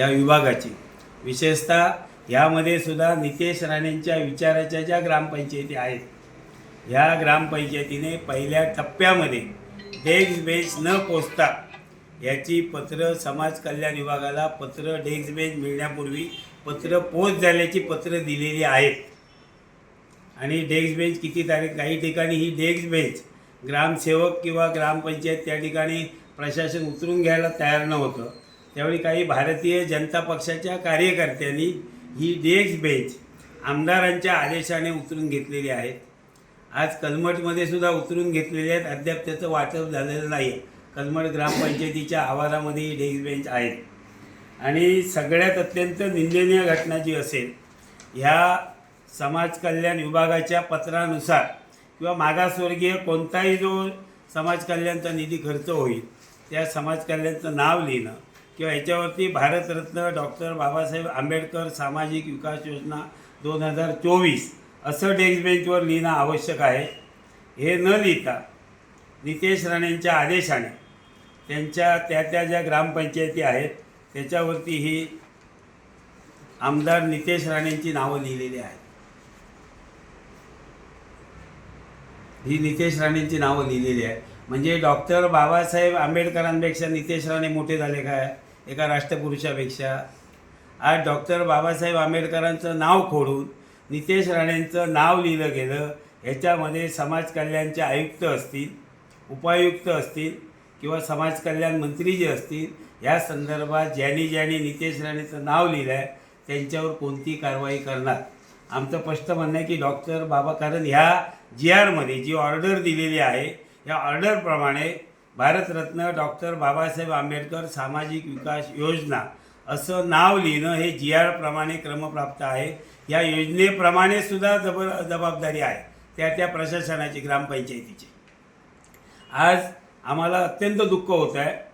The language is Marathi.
या विभागाची. विशेषतः यामध्ये सुद्धा नितेश राणेंच्या विचाराच्या ज्या ग्रामपंचायती आहेत ह्या ग्रामपंचायतीने पहिल्या टप्प्यामध्ये डेस्क बेंच न पोचता याची पत्र समाज कल्याण विभागाला पत्र डेस्क बेंच मिळण्यापूर्वी पत्र पोच झाल्याची पत्र दिलेली आहेत. आणि डेस्क बेंच किती तारीख काही ठिकाणी ही डेस्क बेंच ग्रामसेवक किंवा ग्रामपंचायत त्या ठिकाणी प्रशासन उतरून घ्यायला तयार नव्हतं. त्यावेळी काही भारतीय जनता पक्षाच्या कार्यकर्त्यांनी ही डेस्क बेंच आमदारांच्या आदेशाने उतरून घेतलेली आहेत आज कलमटमध्ये सुद्धा उतरून घेतलेले आहेत. अद्याप त्याचं वाटप झालेलं नाही कलमट ग्रामपंचायतीच्या आवारामध्ये ही डेस्क बेंच आहेत. आणि सगळ्यात अत्यंत निंदनीय घटना जी असेल ह्या समाज कल्याण विभागाच्या पत्रानुसार किंवा मागासवर्गीय कोणताही जो समाज कल्याणचा निधी खर्च होईल त्या समाज कल्याणचं नाव लिहिणं किंवा याच्यावरती भारतरत्न डॉक्टर बाबासाहेब आंबेडकर सामाजिक विकास योजना दोन हजार चोवीस असं डेस्क बेंचवर लिहिणं आवश्यक आहे. हे न लिहिता नितेश राणेंच्या आदेशाने त्यांच्या त्या त्या ज्या ग्रामपंचायती आहेत त्याच्यावरती ही आमदार नितेश राणेंची नावं लिहिलेली आहेत. ही नितेश राणेंची नावं लिहिलेली आहे म्हणजे डॉक्टर बाबासाहेब आंबेडकरांपेक्षा नितेश राणे मोठे झाले काय? एका राष्ट्रपुरुषापेक्षा आज डॉक्टर बाबासाहेब आंबेडकरांचं नाव खोडून नितेश राणेंचं नाव लिहिलं गेलं ह्याच्यामध्ये समाज कल्याणचे आयुक्त असतील उपायुक्त असतील किंवा समाज कल्याण मंत्री जे असतील या संदर्भात ज्यांनी ज्यांनी नितेश राणेचं नाव लिहिलं आहे त्यांच्यावर कोणती कारवाई करणार? आमचं स्पष्ट म्हणणं आहे की डॉक्टर बाबा कारण ह्या जी आरमध्ये जी ऑर्डर दिलेली आहे या ऑर्डरप्रमाणे भारतरत्न डॉक्टर बाबासाहेब आंबेडकर सामाजिक विकास योजना असं नाव लिहिणं हे जी आरप्रमाणे क्रमप्राप्त आहे. या योजनेप्रमाणे सुद्धा जबर जबाबदारी आहे. त्या त्या प्रशासनाची ग्रामपंचायतीची. आज आम्हाला अत्यंत दुःख होत आहे